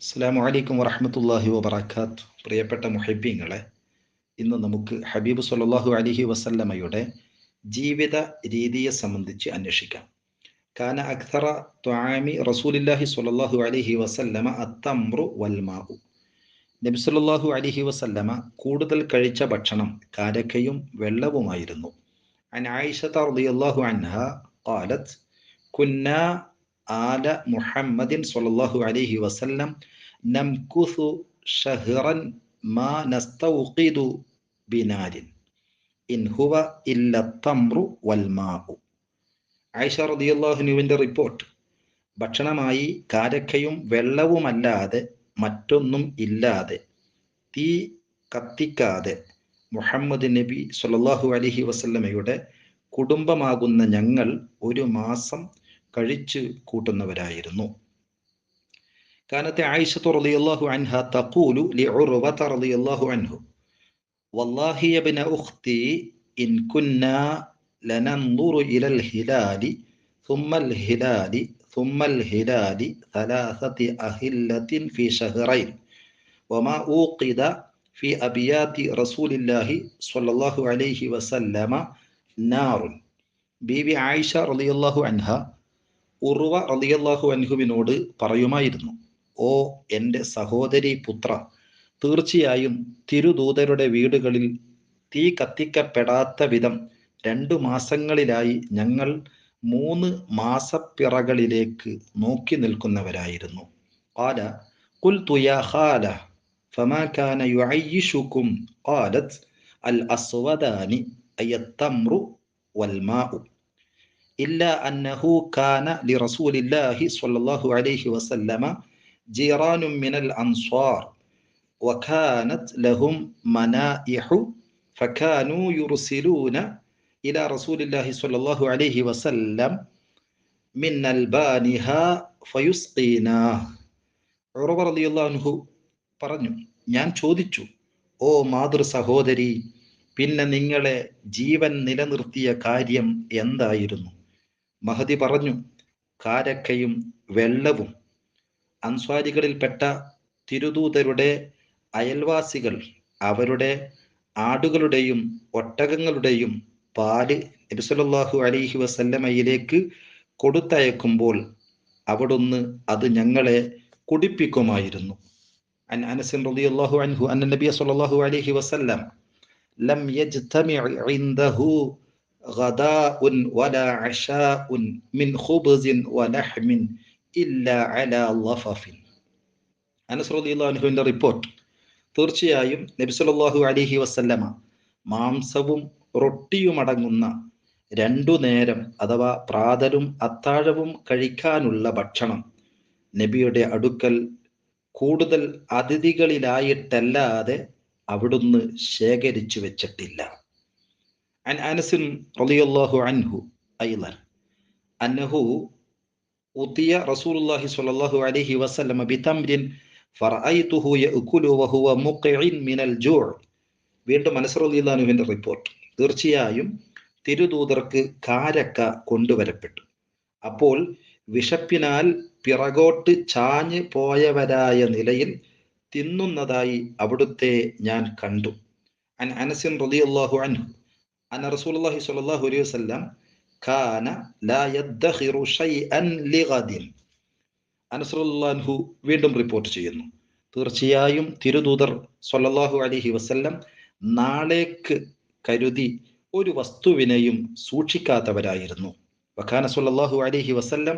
അസ്സാം വലൈക്കും വറഹമത്തല്ലാഹി വബർക്കാത്ത് പ്രിയപ്പെട്ട മുഹബ്ബീങ്ങളെ ഇന്ന് നമുക്ക് ഹബീബ് സല്ലാഹു അലഹി വസല്ലമയുടെ ജീവിത രീതിയെ സംബന്ധിച്ച് അന്വേഷിക്കാം കാന അക്തറ ത്വാമി റസൂലില്ലാഹി സ്വല്ലല്ലാഹു അലൈഹി വസല്ലമ അത്തംറു വൽമാഉ നബി സല്ലല്ലാഹു അലൈഹി വസല്ലമ കൂടുതൽ കഴിച്ച ഭക്ഷണം കാരക്കയും വെള്ളവുമായിരുന്നു അൻ ആയിഷത റളിയല്ലാഹു അൻഹ قالت كنا ആല മുഹമ്മദിൻ സൊല്ലാഹു അലഹി വസല്ലം നംകുസു ഷഹ്റൻ മാ നസ്തൗഖിദു ബിനാരിൻ ഇൻ ഹുവ ഇല്ല തമ്രു വൽമാഉ ആയിഷ റദിയല്ലാഹുനുവിന്റെ റിപ്പോർട്ട്. ഭക്ഷണമായി കാരക്കയും വെള്ളവുമല്ലാതെ മറ്റൊന്നും ഇല്ലാതെ തീ കത്തിക്കാതെ മുഹമ്മദ് നബി സൊല്ലാഹു അലഹി വസല്ലമയുടെ കുടുംബമാകുന്ന ഞങ്ങൾ ഒരു മാസം കഴിച്ചു കൂട്ടുന്നവരായിരുന്നു كانت عائشة رضي الله عنها تقول لعروة رضي الله عنه والله يا ابن أختي إن كنا لننظر إلى الهلال ثم الهلال ثم الهلال ثلاثة أهلة في شهرين وما أوقد في أبيات رسول الله صلى الله عليه وسلم نار ബീബി ആയിഷ റളിയല്ലാഹു അൻഹ ഉറുവ റളിയല്ലാഹു അൻഹുവിനോട് പറയുമായിരുന്നു ഓ എൻ്റെ സഹോദരി പുത്ര തീർച്ചയായും തിരുദൂതരുടെ വീടുകളിൽ തീ കത്തിക്കപ്പെടാത്ത വിധം രണ്ടു മാസങ്ങളിലായി ഞങ്ങൾ മൂന്ന് മാസപ്പിറകളിലേക്ക് നോക്കി നിൽക്കുന്നവരായിരുന്നു قال قلت يا خالة فما كان يعيشكم قالت الأسودان أي التمر والماء إلا أنه كان لرسول الله صلى الله عليه وسلم جيران من الأنصار وكانت لهم منائح فكانوا يرسلون إلى رسول الله صلى الله عليه وسلم من ألبانها فيسقيناه ഉറവ റളിയല്ലാഹു പറഞ്ഞു ഞാൻ ചോദിച്ചു ഓ മാതൃ സഹോദരി പിന്നെ നിങ്ങളെ ജീവൻ നിലനിർത്തിയ കാര്യം എന്തായിരുന്നു മഹതി പറഞ്ഞു കാരക്കയും വെള്ളവും അൻസ്വാരികളിൽപ്പെട്ട തിരുദൂതരുടെ അയൽവാസികൾ അവരുടെ ആടുകളുടെയും ഒട്ടകങ്ങളുടെയും പാൽ നബിസലല്ലാഹു അലിഹി വസല്ലമയിലേക്ക് കൊടുത്തയക്കുമ്പോൾ അവിടുന്ന് അത് ഞങ്ങളെ കുടിപ്പിക്കുമായിരുന്നു. സല്ലല്ലാഹു അലൈഹി വസല്ലം ലം യജ്തമി ഇൻദഹു غداء ولا عشاء من خبز ولحم إلا على ضفف അനസ് റളിയല്ലാഹു അൻഹുവിന്റെ റിപ്പോർട്ട് തീർച്ചയായും നബി സല്ലല്ലാഹു അലൈഹി വസല്ലമ മാംസവും റൊട്ടിയും അടങ്ങുന്ന രണ്ടു നേരം അഥവാ പ്രാതലും അത്താഴവും കഴിക്കാനുള്ള ഭക്ഷണം നബിയുടെ അടുക്കൽ കൂടുതൽ അതിഥികളിലായിട്ടല്ലാതെ അവിടുന്ന് ശേഖരിച്ചു വെച്ചിട്ടില്ല عن أنس رضي الله عنه أيضا أنه أوتي رسول الله صلى الله عليه وسلم بتمر فرأيته يأكل وهو مقع من الجوع വീണ്ടും മനസ്സറുദ്ദീലാനുവിന്റെ റിപ്പോർട്ട് തീർച്ചയായും തിരുദൂതർക്ക് കാരക്ക കൊണ്ടുവരപ്പെട്ടു അപ്പോൾ വിശപ്പിനാൽ പിറകോട്ട് ചാഞ്ഞ് പോയവരായ നിലയിൽ തിന്നുന്നതായി അവിടുത്തെ ഞാൻ കണ്ടു അൻ അനസിൻ റളിയല്ലാഹു അൻഹു അന റസൂലി സ്വല്ലാഹു അലൈഹി വസ്ലം ഖാന അനസറുല്ലാൻഹു വീണ്ടും റിപ്പോർട്ട് ചെയ്യുന്നു. തീർച്ചയായും തിരുദൂതർ സൊല്ലാഹു അലിഹി വസ്ല്ലം നാളേക്ക് കരുതി ഒരു വസ്തുവിനെയും സൂക്ഷിക്കാത്തവരായിരുന്നു. വഖാന സല്ലല്ലാഹു അലൈഹി വസല്ലം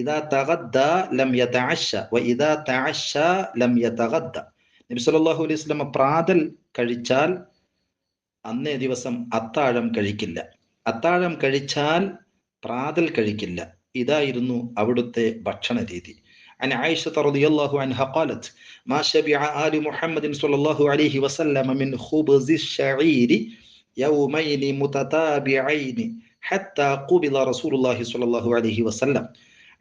ഇദാ തഗദ്ദ ലം യതഅശ വ ഇദാ തഅശ ലം യതഗദ്ദ. നബി സല്ലല്ലാഹു അലൈഹി വസല്ലം പ്രാതൽ കഴിച്ചാൽ അന്നേ ദിവസം അത്താഴം കഴിക്കില്ല അത്താഴം കഴിച്ചാൽ പ്രാതൽ കഴിക്കില്ല ഇതായിരുന്നു അവിടുത്തെ ഭക്ഷണ രീതി عن عائشة رضي الله عنها قالت ما شبع آل محمد صلى الله عليه وسلم من خبز الشعير يومين متتابعين حتى قبل رسول الله صلى الله عليه وسلم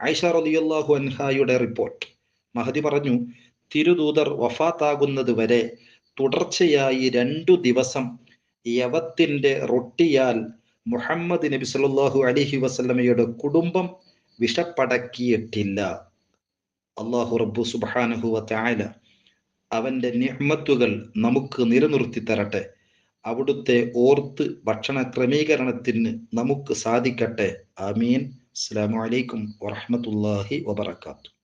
ആയിഷ റളിയല്ലാഹു അൻഹായുടെ റിപ്പോർട്ട് മഹദി പറഞ്ഞു തിരുദൂതർ വഫാത്താകുന്നത് വരെ തുടർച്ചയായി രണ്ടു ദിവസം യവത്തിന്റെ റൊട്ടിയാൽ മുഹമ്മദ് നബി സല്ലാഹു അലൈഹി വസ്ലമയുടെ കുടുംബം വിഷപ്പടക്കിയിട്ടില്ല അള്ളാഹു റബ്ബു സുബാനഹു തായ അവന്റെ നിഹ്മത്തുകൾ നമുക്ക് നിലനിർത്തി തരട്ടെ. അവിടുത്തെ ഓർത്ത് ഭക്ഷണ ക്രമീകരണത്തിന് നമുക്ക് സാധിക്കട്ടെ. ആമീൻ. അസ്സാം വലൈക്കും വറഹമത്തല്ലാഹി വബർക്കാത്തു